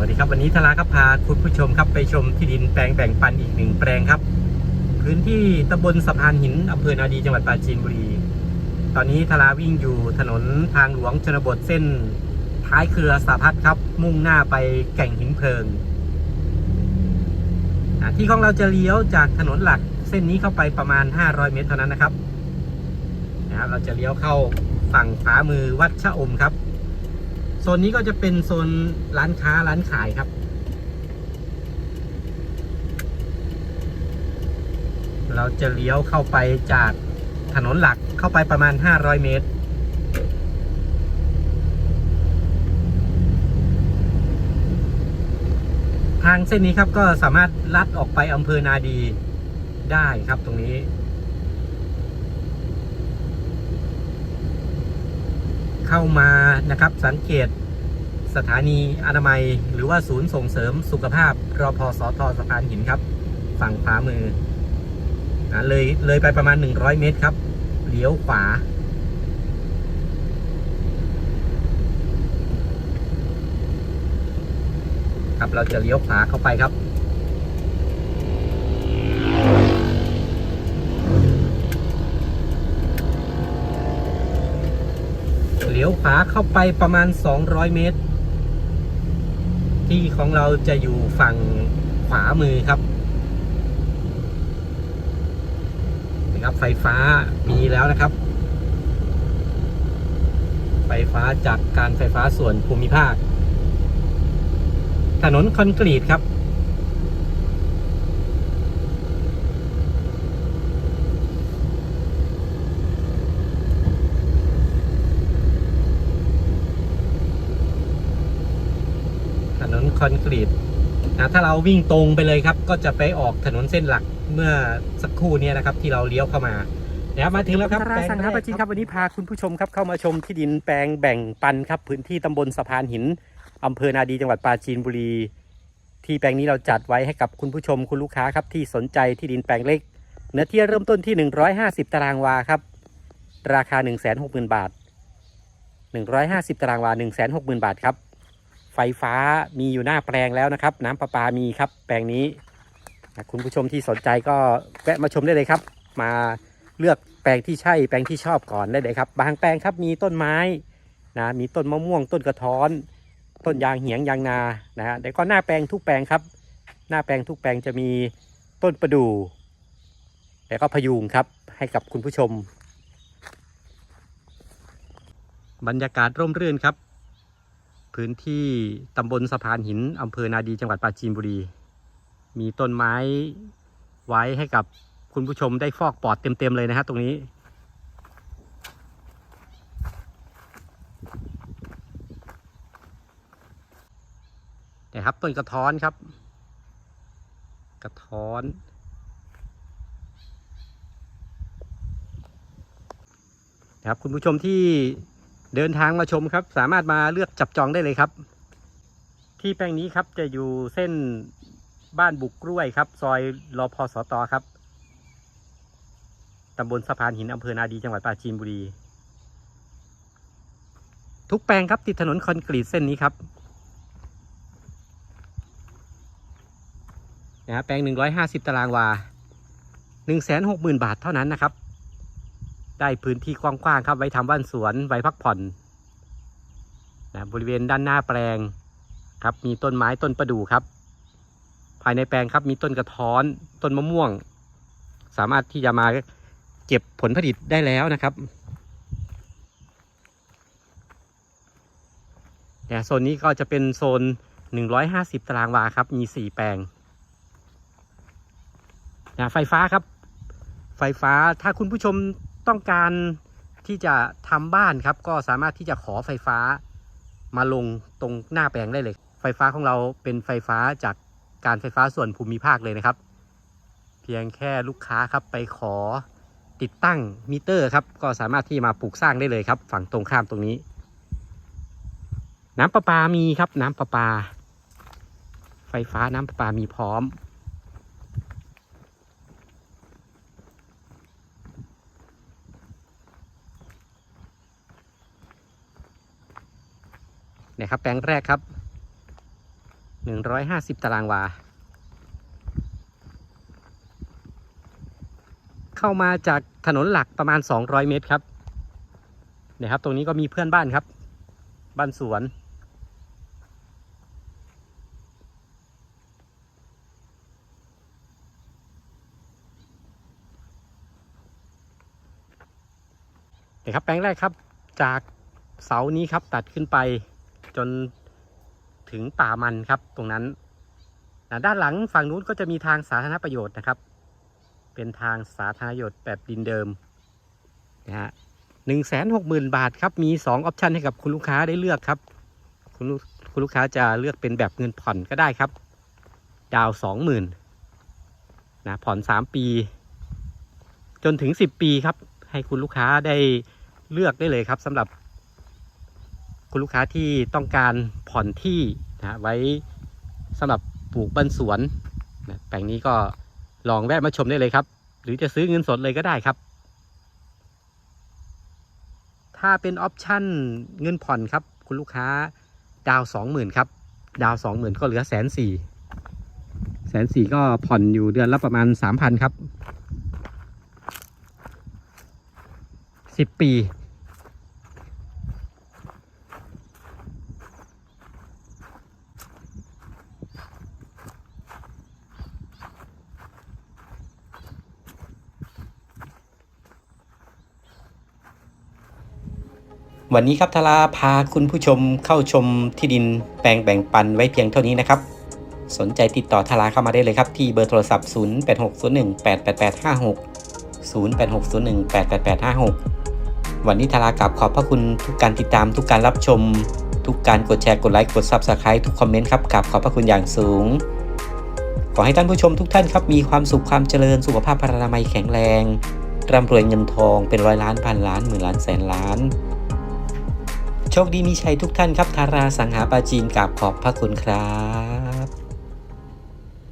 วัสดีครับวันนี้ทาราก็พาคุณผู้ชมครับไปชมที่ดินแปลงแบ่งปันอีกหนึ่งแปลงครับ พื้นที่ตำบลสะพานหินอำเภอนาดีจังหวัดปราจีนบุรี ตอนนี้ทาราวิ่งอยู่ถนนทางหลวงชนบทเส้น ท้ายเครือสาพัฒน์ครับ มุ่งหน้าไปแก่งหินเพลิง ที่ของเราจะเลี้ยวจากถนนหลักเส้นนี้เข้าไปประมาณ 500 เมตรเท่านั้นนะครับนะครับเราจะเลี้ยวเข้าฝั่งขวามือวัดชะอมครับ ซนนี้ก็จะเป็นโซนร้านค้าร้านขายครับ เราจะเลี้ยวเข้าไปจากถนนหลักเข้าไปประมาณ 500 เมตร ทางเส้นนี้ครับก็สามารถลัดออกไปอำเภอนาดีได้ครับตรงนี้ เข้ามานะครับสังเกตสถานีอนามัย หรือว่าศูนย์ส่งเสริมสุขภาพรอพสทสะพานหินครับ ฝั่งขวามือนะเลยเลยไปประมาณ 100 เมตรครับเลี้ยวขวา ครับเราจะเลี้ยวขวาเข้าไปครับ ลี้ยวขวาเข้าไปประมาณ 200 เมตร ที่ของเราจะอยู่ฝั่งขวามือครับนะครับไฟฟ้ามีแล้วนะครับ ไฟฟ้าจากการไฟฟ้าส่วนภูมิภาค ถนนคอนกรีตครับ คอนกรีตนะถ้าเราวิ่งตรงไปเลยครับ ก็จะไปออกถนนเส้นหลักเมื่อสักครู่เนี้นะครับ ที่เราเลี้ยวเข้ามานะครับมาถึงแล้วครับธาราแปลงสังแรหากปคจินครัรับบวันนี้พาคุณผู้ชมครับเข้ามาชมที่ดินแปลงแบ่งปันครับพื้นที่ตำบลสะพานหินอำเภอนาดีจังหวัดปราจีนบุรี ที่แปลงนี้เราจัดไว้ให้กับคุณผู้ชมคุณลูกค้าครับที่สนใจที่ดินแปลงเล็ก เนื้อที่เริ่มต้นที่ 150 ตารางวาครับ ราคา 160,000 บาท 150 ตารางวา 160,000 บาทครับ ไฟฟ้ามีอยู่หน้าแปลงแล้วนะครับ น้ำประปามีครับแปลงนี้นะคุณผู้ชมที่สนใจก็แวะมาชมได้เลยครับ มาเลือกแปลงที่ใช่แปลงที่ชอบก่อนได้เลยครับ บางแปลงครับมีต้นไม้นะมีต้นมะม่วง ต้นกระท้อน ต้นยางเหียงยางนานะฮะแต่ก็หน้าแปลงทุกแปลงครับ หน้าแปลงทุกแปลงจะมีต้นประดู่แล้วก็พยุงครับให้กับคุณผู้ชม บรรยากาศร่มรื่นครับ พื้นที่ตำบลสะพานหินอำเภอนาดีจังหวัดปราจีนบุรี มีต้นไม้ไว้ให้กับคุณผู้ชมได้ฟอกปอดเต็มๆเลยนะฮะตรงนี้ นะครับต้นกระท้อนครับ กระท้อน นะครับคุณผู้ชมที่ เดินทางมาชมครับ สามารถมาเลือกจับจองได้เลยครับ ที่แปลงนี้ครับจะอยู่เส้นบ้านบุกกล้วยครับ ซอยรอพอสตครับตำบลสะพานหินอำเภอนาดีจังหวัดปราจีนบุรี ทุกแปลงครับติดถนนคอนกรีตเส้นนี้ครับนะฮะแปลง 150 ตารางวา 160,000 บาทเท่านั้นนะครับ ได้พื้นที่กว้างๆครับ ไว้ทำบ้านสวนไว้พักผ่อนนะบริเวณด้านหน้าแปลงครับ มีต้นไม้ต้นประดู่ครับ ภายในแปลงครับมีต้นกระท้อน ต้นมะม่วง สามารถที่จะมาเก็บผลผลิตได้แล้วนะครับแต่โซนนี้ก็จะเป็นโซน 150 ตารางวาครับ มี 4 แปลงนะไฟฟ้าครับ ไฟฟ้าถ้าคุณผู้ชม ต้องการที่จะทำบ้านครับ ก็สามารถที่จะขอไฟฟ้ามาลงตรงหน้าแปลงได้เลย ไฟฟ้าของเราเป็นไฟฟ้าจากการไฟฟ้าส่วนภูมิภาคเลยนะครับ เพียงแค่ลูกค้าครับไปขอติดตั้งมิเตอร์ครับ ก็สามารถที่มาปลูกสร้างได้เลยครับ ฝั่งตรงข้ามตรงนี้ น้ำประปามีครับน้ำประปา ไฟฟ้าน้ำประปามีพร้อม ครับแปลงแรกครับ 150 ตารางวา เข้ามาจากถนนหลักประมาณ 200 เมตรครับเนี่ยครับ ตรงนี้ก็มีเพื่อนบ้านครับ บ้านสวนนี่ครับแปลงแรกครับจากเสานี้ครับตัดขึ้นไป จนถึงป่ามันครับตรงนั้นนะด้านหลังฝั่งนู้นก็จะมีทางสาธารณประโยชน์นะครับ เป็นทางสาธารณประโยชน์แบบดินเดิมนะฮะหนึ่งแสนหกหมื่นบาทครับ มีสองออปชันให้กับคุณลูกค้าได้เลือกครับ คุณลูกคุณลูกค้าจะเลือกเป็นแบบเงินผ่อนก็ได้ครับ ดาวสองหมื่นนะผ่อนสามปี จนถึงสิบปีครับ ให้คุณลูกค้าได้เลือกได้เลยครับสำหรับ คุณลูกค้าที่ต้องการผ่อนที่นะไว้สำหรับปลูกบ้านสวนนะแปลงนี้ก็ลองแวะมาชมได้เลยครับ หรือจะซื้อเงินสดเลยก็ได้ครับ ถ้าเป็นออปชั่นเงินผ่อนครับ คุณลูกค้าดาวสองหมื่นครับ ดาวสองหมื่นก็เหลือแสนสี่แสนสี่ก็ผ่อนอยู่เดือนละประมาณสามพันครับสิบปี วันนี้ครับทาราพาคุณผู้ชมเข้าชมที่ดินแปลงแบ่งปันไว้เพียงเท่านี้นะครับ สนใจติดต่อทาราเข้ามาได้เลยครับที่เบอร์โทรศัพท์ 0860188856 0860188856 วันนี้ทารากลับขอบพระคุณทุกการติดตามทุกการรับชม ทุกการกดแชร์กดไลค์กด Subscribe ทุกคอมเมนต์ครับกลับขอบพระคุณอย่างสูง ขอให้ท่านผู้ชมทุกท่านครับมีความสุขความเจริญสุขภาพพรรณนามัยแข็งแรงร่ำรวยเงินทองเป็นร้อยล้านพันล้านหมื่นล้านแสนล้าน โชคดีมีชัยทุกท่านครับทาราสังหาปาจีนกับขอบพระคุณครับ